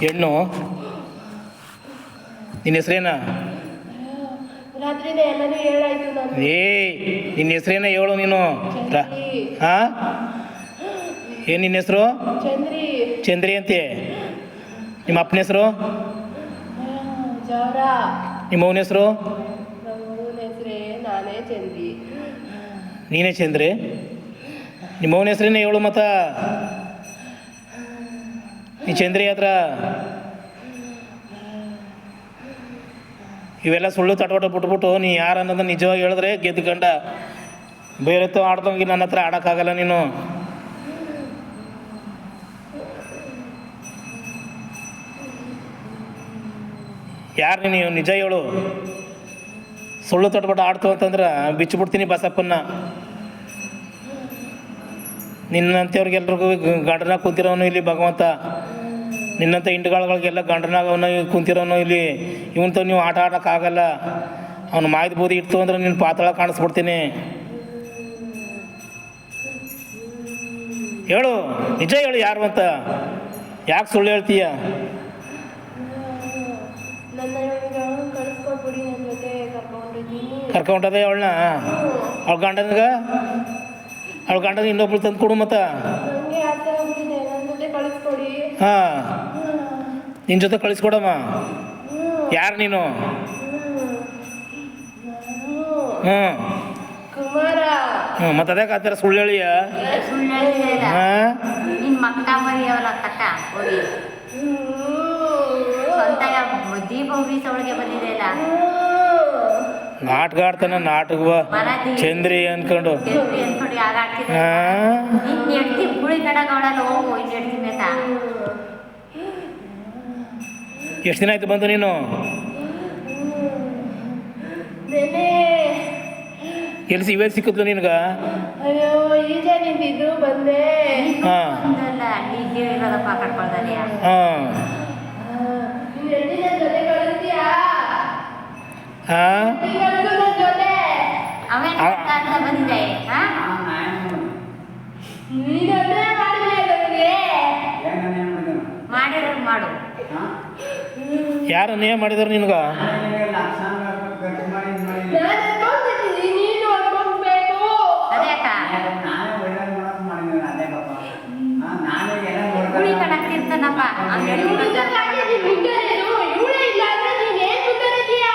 ಹೆಣ್ಣು. ನಿನ್ನ ಹೆಸ್ರೇನಾ? ಏ ನಿನ್ನ ಹೆಸ್ರೇನ ಹೇಳು ನೀನು? ಹಾ ಏನು ನಿನ್ನ ಹೆಸರು? ಚಂದ್ರಿ. ಅಂತೆ. ನಿಮ್ಮ ಅಪ್ಪನ ಹೆಸರು? ನಿಮ್ಮ ಅವನ ಹೆಸರು? ನಾನೇ ಚಂದ್ರಿ. ನೀನೇ ಚಂದ್ರಿ? ನಿಮ್ಮ ಅವನ ಹೆಸ್ರೇನೆ ಹೇಳು ಮತ್ತ? ನೀ ಚಂದ್ರಿ ಹತ್ರ ಇವೆಲ್ಲ ಸುಳ್ಳು ತಟವಟ ಬಿಟ್ಬಿಟ್ಟು ನೀ ಯಾರು ಅನ್ನೋದನ್ನ ನಿಜವಾಗಿ ಹೇಳಿದ್ರೆ ಗೆದ್ದುಕೊಂಡ ಬೇರೆ ಆಡ್ದಂಗೆ ನನ್ನ ಹತ್ರ ಆಡೋಕ್ಕಾಗಲ್ಲ ನೀನು. ಯಾರು ನೀನು ನಿಜ ಹೇಳು. ಸುಳ್ಳು ತಟ್ಬಿಟ್ಟು ಆಡ್ತು ಅಂತಂದ್ರೆ ಬಿಚ್ಚಿಬಿಡ್ತೀನಿ ಬಸಪ್ಪನ್ನ. ನಿನ್ನಂಥವ್ರಿಗೆಲ್ರಿಗೂ ಗಂಡನ ಕುಂತಿರೋನು ಇಲ್ಲಿ ಭಗವಂತ. ನಿನ್ನಂಥ ಹಿಂಡುಗಳಿಗೆಲ್ಲ ಗಂಡನಾಗವನ ಕುಂತಿರೋನು ಇಲ್ಲಿ. ಇವಂತ ನೀವು ಆಟ ಆಡೋಕ್ಕಾಗಲ್ಲ. ಅವನು ಮಾಯ್ದು ಬೂದಿ ಇಡ್ತು ಅಂದ್ರೆ ನಿನ್ನ ಪಾತಾಳ ಕಾಣಿಸ್ಬಿಡ್ತೀನಿ. ಹೇಳು ನಿಜ ಹೇಳು ಯಾರು ಅಂತ. ಯಾಕೆ ಸುಳ್ಳು ಹೇಳ್ತೀಯ? ಕರ್ಕೊಂಡದೆ ಅವಳನ್ನ ಅವಳ ಗಂಡನಿಗ? ಅವಳ ಗಂಡನ ಇನ್ನೊಬ್ಳು ತಂದು ಕೊಡು ಮತ್ತ. ಹಾಂ. ನಿನ್ನ ಜೊತೆ ಕಳಿಸ್ಕೊಡಮ್ಮ. ಯಾರು ನೀನು? ಹ್ಞೂ ಕುಮಾರ. ಹ್ಞೂ ಮತ್ತೆ ಅದೇ ಸುಳ್ಳು ಹೇಳಿಯ? ಹಾಂ. ದೀಪಾವಳಿ ಬಂದಿದೆಯಲ್ಲ ನಾಟಕ ಆಡ್ತಾನೆ ನಾಟಕ ಚಂದ್ರಿ ಅನ್ಕೊಂಡು. ಎಷ್ಟು ದಿನ ಆಯ್ತು ಬಂದು ನೀನು? ಎಲ್ಲಿ ಇವೇ ಸಿಕ್ಕಿದ್ಲು ನಿನಗೆ? ಹಾಂ. ಹಾಂ ನೀನ್ ಹೆಂಡ್ತಿ ನನ್ ಜೊತೆ ಕಳಿಸ್ತೀಯಾ ಹಾಂ ನೀನ್ ಕಳ್ಸು ನನ್ ಜೊತೆ ಅದೇ ಮಾಡಿರೋದು ಮಾಡು. ಯಾರು ನೇ ಮಾಡಿದ್ರು ನಿನ್ಗೆ? ನಾನು ಅನ್ಕೊಂತಿದ್ದೀನಿ ನೀನು ಅನ್ಕೊಂಡ್ಬೇಕು ಅದೇ ಅಕ್ಕ ಗುಳಿ ಕಡಕ್ತಿರ್ತಾನಪ್ಪ ಅವ್ನ್ ಎಡ್ತಿ ಇವ್ಳು ಬಂದ ಕಾಗೆ ನೀನ್ ಮುಂದುವರೆದು, ಇವ್ಳೇ ಇಲ್ಲ ಅಂದ್ರೆ ನೀನ್ ಏನ್ ಮುಂದುವರೆದೀಯಾ?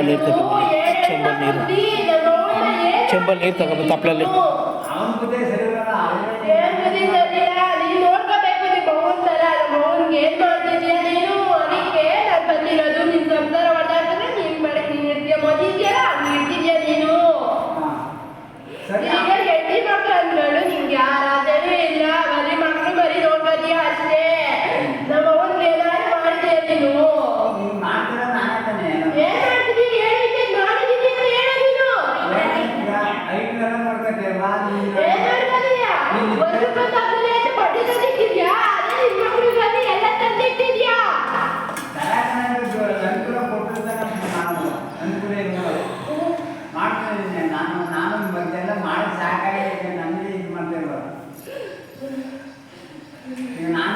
ಚೆಂಬಲ್ ನೀರು ತಗೋ ಓ, ಏನ್ ಚೆಂಬಲ್ ನೀರು ಚೆಂಬಲ್ ನೀರು ತಗೊಬ ತಪ್ಪಲಲ್ಲಿ.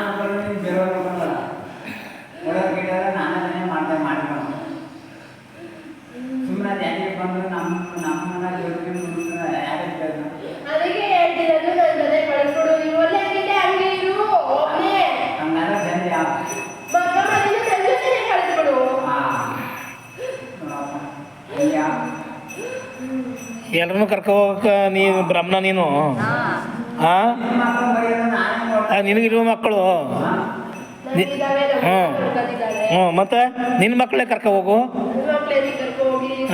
ಒಬ್ಬರು ನೀವು ಬೇರೆಯವ್ರು ಒಬ್ಬರಲ್ಲ ಒಳಗೆ ಎಲ್ಲರನ್ನೂ ಕರ್ಕೊ ಹೋಗಕ್ಕೆ ನೀ ಬ್ರಹ್ಮನ ನೀನು? ಹಾ ಹಾಂ ಮಕ್ಕಳು ಬರೆಯೋದು ನಾನೇ ನೋಡ್ತೀನಿ ನಿನಗಿರುವ ಮಕ್ಕಳು ಹ್ಞೂ. ಹ್ಞೂ ಮತ್ತು ನಿನ್ನ ಮಕ್ಕಳೇ ಕರ್ಕೊ ಹೋಗು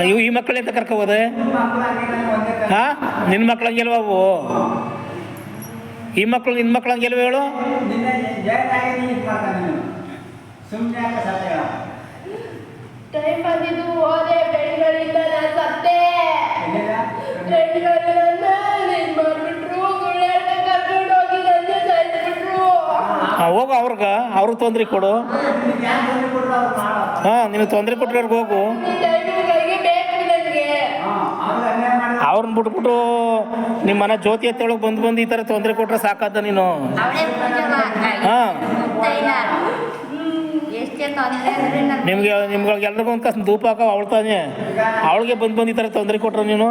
ಇವು ಈ ಮಕ್ಕಳೇ ಅಂತ ಕರ್ಕೊ ಹೋದೆ ಹಾಂ? ನಿನ್ನ ಮಕ್ಳು ಹಂಗೆಲ್ವ ಅವು? ಈ ಮಕ್ಕಳು ನಿನ್ನ ಮಕ್ಳು ಹಂಗೆಲ್ವ ಹೇಳು? ಸುಮ್ಮನೆ ನಾನು ಸತ್ತೆ. ಇದ್ ಮಾಡ್ಬಿಟ್ರು ಕರ್ಕೊಂಡು ಹೋಗಿ ನನ್ನ ಸಾಯಿಸ್ಬಿಟ್ರು. ಹೋಗು ಅವ್ರಿಗ ಅವ್ರಿಗೆ ತೊಂದರೆ ಕೊಡು. ಹಾಂ ನಿನಗೆ ತೊಂದರೆ ಕೊಟ್ಟವ್ರಿಗೆ ಹೋಗು. ಬೇಕು ನನಗೆ. ಅವ್ರನ್ನ ಬಿಟ್ಬಿಟ್ಟು ನಿಮ್ಮ ಮನೆ ಜ್ಯೋತಿ ಎತ್ತೊಳಗೆ ಬಂದು ಬಂದು ಈ ಥರ ತೊಂದರೆ ಕೊಟ್ರೆ ಸಾಕಾದ ನೀನು? ಹಾ. ಇಲ್ಲ ನಿಮ್ಗಳಿಗೆ ಎಲ್ರಿಗೂ ನಿಮ್ಗೆ ಒಂದು ಕಸ ಧೂಪ ಹಾಕೋ ಅವಳು ತಾನೆ. ಅವಳಿಗೆ ಬಂದು ಬಂದು ಈ ಥರ ತೊಂದರೆ ಕೊಟ್ರೆ ನೀನು?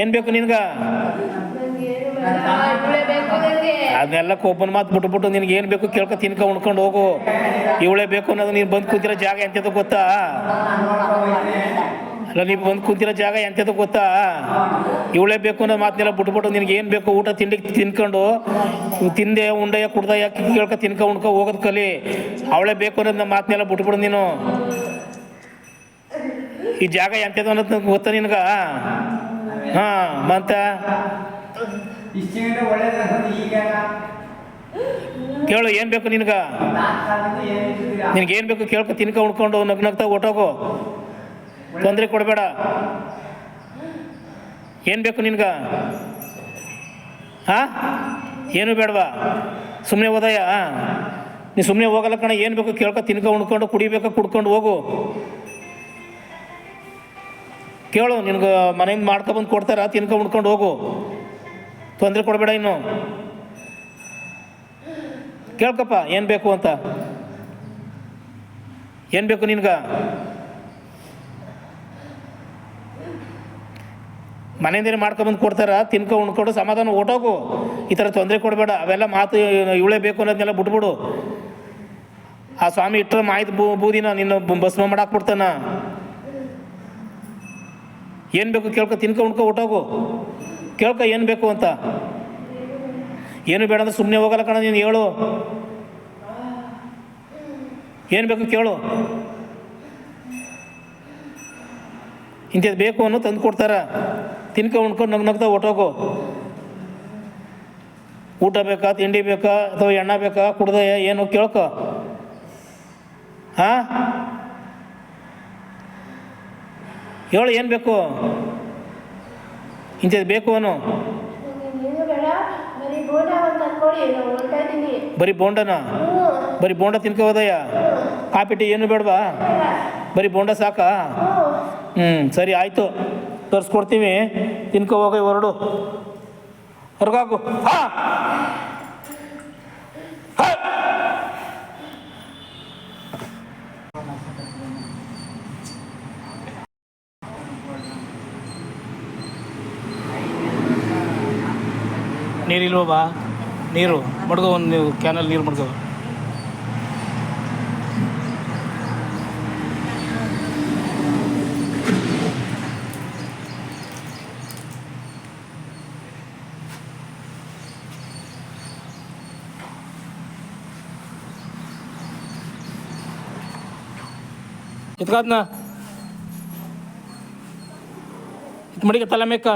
ಏನು ಬೇಕು ನಿನ್ಗೆ? ಅದನ್ನೆಲ್ಲ ಕೊಬ್ಬನ ಮಾತು ಬಿಟ್ಬಿಟ್ಟು ನಿನ್ಗೆ ಏನು ಬೇಕು ಕೇಳ್ಕೊ, ತಿನ್ಕೊ, ಉಣ್ಕೊಂಡು ಹೋಗು. ಇವಳೇ ಬೇಕು ಅನ್ನೋದು ನೀನು ಬಂದು ಕೂತಿರೋ ಜಾಗ ಎಂಥದ್ದು ಗೊತ್ತಾ? ಅಲ್ಲ ನೀವು ಬಂದು ಕುಂತಿರೋ ಜಾಗ ಎಂಥದ್ದು ಗೊತ್ತಾ? ಇವಳೇ ಬೇಕು ಅನ್ನೋ ಮಾತನ್ನೆಲ್ಲ ಬಿಟ್ಬಿಟ್ಟು ನಿನಗೆ ಏನು ಬೇಕು ಊಟ ತಿಂಡಿ ತಿನ್ಕೊಂಡು ತಿಂದೆ ಉಂಡೆ ಕುಡ್ದ ಯಾಕೆ ಕೇಳ್ಕೊ ತಿನ್ಕೊ ಉಣ್ಕೊ ಹೋಗೋದು ಕಲಿ. ಅವಳೇ ಬೇಕು ಅನ್ನೋದನ್ನ ಮಾತನ್ನೆಲ್ಲ ಬಿಟ್ಬಿಡು ನೀನು. ಈ ಜಾಗ ಎಂಥದ್ದು ಅನ್ನೋದು ಗೊತ್ತಾ ನಿನಗೆ? ಹಾಂ ಮಂತ. ಕೇಳು ಏನು ಬೇಕು ನಿನ್ಗೆ? ತಾತ್ಕಾಲದಿಂದ ಏನು ನಿನಗೆ ಏನು ಬೇಕು ಕೇಳ್ಕೊ ತಿನ್ಕೊ ಉಣ್ಕೊಂಡು ನಗ್ನಗ್ತಾ ಹೊಟ್ಟೋಗು ತೊಂದರೆ ಕೊಡಬೇಡ. ಏನು ಬೇಕು ನಿನ್ಗೆ? ಹಾಂ ಏನು ಬೇಡವಾ? ಸುಮ್ಮನೆ ಓದಯ್ಯ ನೀ ಸುಮ್ಮನೆ ಹೋಗಲ್ಲ ಕಣ, ಏನು ಬೇಕು ಕೇಳ್ಕೊ, ತಿನ್ಕೊ, ಉಣ್ಕೊಂಡು, ಕುಡಿಬೇಕು, ಕುಡ್ಕೊಂಡು ಹೋಗು. ಕೇಳು, ನಿನಗೆ ಮನೆಯಿಂದ ಮಾಡ್ಕೊಬಂದು ಕೊಡ್ತಾರ, ತಿನ್ಕೊ, ಉಣ್ಕೊಂಡು ಹೋಗು. ತೊಂದರೆ ಕೊಡಬೇಡ ಇನ್ನು. ಕೇಳ್ಕಪ್ಪ, ಏನು ಬೇಕು ಅಂತ. ಏನು ಬೇಕು ನಿನ್ಗೆ? ಮನೆಯಿಂದನೇ ಮಾಡ್ಕೊಂಬಂದು ಕೊಡ್ತಾರ, ತಿನ್ಕೊ, ಉಣ್ಕೊಂಡು ಸಮಾಧಾನ ಓಟೋಗು. ಈ ಥರ ತೊಂದರೆ ಕೊಡಬೇಡ, ಅವೆಲ್ಲ ಮಾತು ಇವಳೇ ಬೇಕು ಅನ್ನೋದನ್ನೆಲ್ಲ ಬಿಟ್ಬಿಡು. ಆ ಸ್ವಾಮಿ ಇಟ್ಟರೆ ಮಾಹಿತಿ ಬೂ, ಬೂದಿನ ನಿನ್ನ ಭಸ್ಮ ಮಾಡಾಕ್ಬಿಡ್ತಾನ ಏನು ಬೇಕು ಕೇಳ್ಕೊ, ತಿನ್ಕೊ, ಉಣ್ಕೊ, ಓಟೋಗು. ಕೇಳ್ಕೊ, ಏನು ಬೇಕು ಅಂತ. ಏನು ಬೇಡ ಅಂದ್ರೆ ಸುಮ್ಮನೆ ಹೋಗಲ್ಲ ಕಣ, ನೀನು ಹೇಳು. ಏನು ಬೇಕು ಕೇಳು. ಇಂಥದ್ದು ಬೇಕು ಅನ್ನೋ ತಂದು ಕೊಡ್ತಾರ. ತಿನ್ಕೊ ಉಣ್ಕೊಂಡು ನಗ್ ನಗ್ತಾ ಹೊಟ್ಟೋಗು ಊಟ ಬೇಕಾ, ತಿಂಡಿ ಬೇಕಾ, ಅಥವಾ ಎಣ್ಣೆ ಬೇಕಾ, ಕುಡ್ದ ಏನು ಕೇಳ್ಕೊ. ಹಾಂ? ಹೇಳು, ಏನು ಬೇಕು? ಇಂಥದ್ದು ಬೇಕು ಬೇಡ ಬರೀ ಬೋಂಡನ? ಬರೀ ಬೋಂಡ ತಿನ್ಕೊ ಹೋದಯ್ಯ ಕಾಪಿ ಟೀ ಏನು ಬೇಡವಾ? ಬರಿ ಬೋಂಡ ಸಾಕಾ? ಹ್ಞೂ ಸರಿ, ಆಯಿತು. ತರಿಸ್ಕೊಡ್ತೀವಿ. ತಿನ್ಕೋ ಹೋಗಿ ಹೊರಡು ಹೊರಗಾಕು ಹಾ. ನೀರಿಲ್ವಾ ಬಾ? ನೀರು. ಮಡ್ಗೋ ಒಂದು ನೀವು ಕ್ಯಾನಲ್ಲಿ ನೀರು ಮಡ್ಗೋ. ಇತ್ಕಾದ್ನ ಇತ್ ಮಡಿಗೆ ತಲೆ ಮೇಕ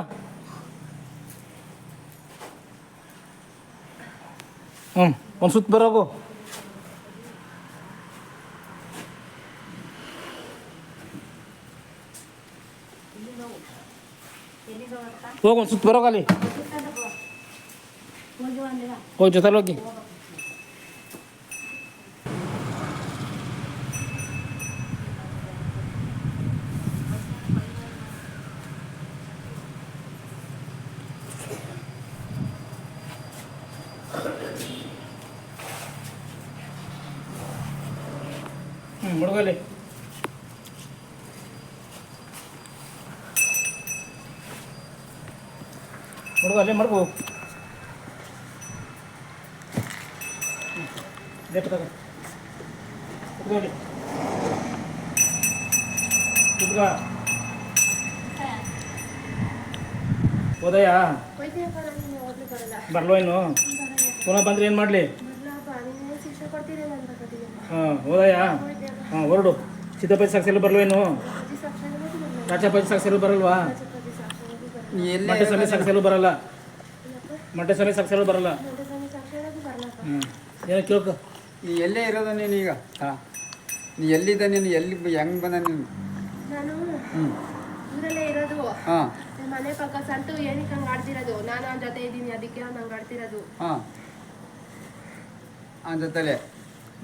ಹ್ಞೂ ಒಂದು ಸುತ್ತ ಬರೋಗು ಹೋಗಿ ಒಂದು ಸುತ್ತ ಬರೋಗ ಅಲ್ಲಿ ಹೋಗಿ ಜೊತೆಲಿ ಹೋಗಿ ಮುಳುಗಲ್ಲಿ. ಮುಳುಗು ಅಲ್ಲೇ ಮಡ್ಗು ಲೇಪ ತಗೋ ಕುತ್ಕೊಳ್ಳಿ ಕುತ್ಕ ಹೋದಯ್ಯ? ಹೋಯ್ತೀನಪ್ಪ ನಾನು ಹೋಗ್ಲಿ ಬರಲ್ಲ ಬರ್ಲೋ ಇನ್ನು? ಪುನಃ ಬಂದ್ರೆ ಏನು ಮಾಡಲಿ? ಹಾಂ ಹೋಯ್ತೀನಪ್ಪ ಹಾಂ ಹೊರಡು. ಸಿದ್ದಪ್ಪಾಜಿ ಸಾಕ್ಷಿಯಲ್ಲಿ ಬರಲ್ವೇನು? ರಾಜಪ್ಪಾಜಿ ಸಾಕ್ಷಿಯಲ್ಲಿ ಬರಲ್ವಾ ಅಜ್ಜಿ ಸಾಕ್ಷಿ ಬರಲ್ಲ ಮಠ ಸಮಯ ಸಾಕ್ಷಿಯಲ್ಲೂ ಬರಲ್ಲ. ಮಠ ಸಮಯ ಸಾಕ್ಷಿಯಲ್ಲೂ ಬರಲ್ಲ. ಹ್ಞೂ ಏನೋ ಕೇಳ್ಕೊ? ನೀ ಎಲ್ಲೇ ಇರೋದು ನೀನು ಈಗ? ಹಾಂ. ನೀ ಎಲ್ಲಿದ್ದ ನೀನು? ಎಲ್ಲಿ ಹೆಂಗೆ ಬಂದ ನೀನು? ನಾನು ಊರಲ್ಲೇ ಇರೋದು. ಹಾಂ. ನಮ್ಮ ಮನೆ ಪಕ್ಕ ಸಂತು ಏನಕ್ಕೆ ಹಂಗೆ ಆಡ್ತಿರೋದು? ನಾನು ಅವನ ಜೊತೆ ಇದ್ದೀನಿ ಅದಕ್ಕೆ ಅವ್ನು ಹಂಗೆ ಆಡ್ತಿರೋದು. ಹಾಂ. ಅವನ ಜೊತೆಲಿ.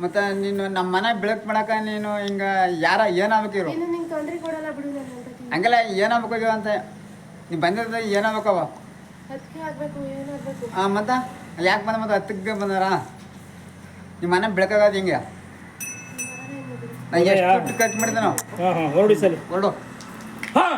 ಮತ್ತು ನೀನು ನಮ್ಮ ಮನೆ ಬೆಳಕು ಮಾಡಕ ನೀನು ಹಿಂಗ ಯಾರ ಏನಾಗ್ಬೇಕಿರು ನೀನು ನಿಂಗೆ ತೊಂದರೆ ಕೊಡಲ್ಲ ಬಿಡು ನಾನು ಅನ್ಕೋತೀನಿ ಹಂಗೆಲ್ಲ ಏನಾಗ್ಬೇಕು ಅಂತ ನೀ ಬಂದಿರೋದು ಏನಾಗ್ಬೇಕವ ಅದಕ್ಕೆ ಆಗ್ಬೇಕು ಏನಾಗಬೇಕು ಹಾಂ ಮತ್ತು ಯಾಕೆ ಬಂದ ಮತ್ತೆ ಹತ್ತಕ್ಕೆ ಬಂದಾರ? ನಿಮ್ಮ ಮನೆ ಬೆಳಕಾಗದು ಹಿಂಗೆ? ಎಷ್ಟು ಖರ್ಚು ಮಾಡಿದೆ ನಾವು? ಹೊರಡಿ ಸಲ. ಹೊರಡು. ಹಾಂ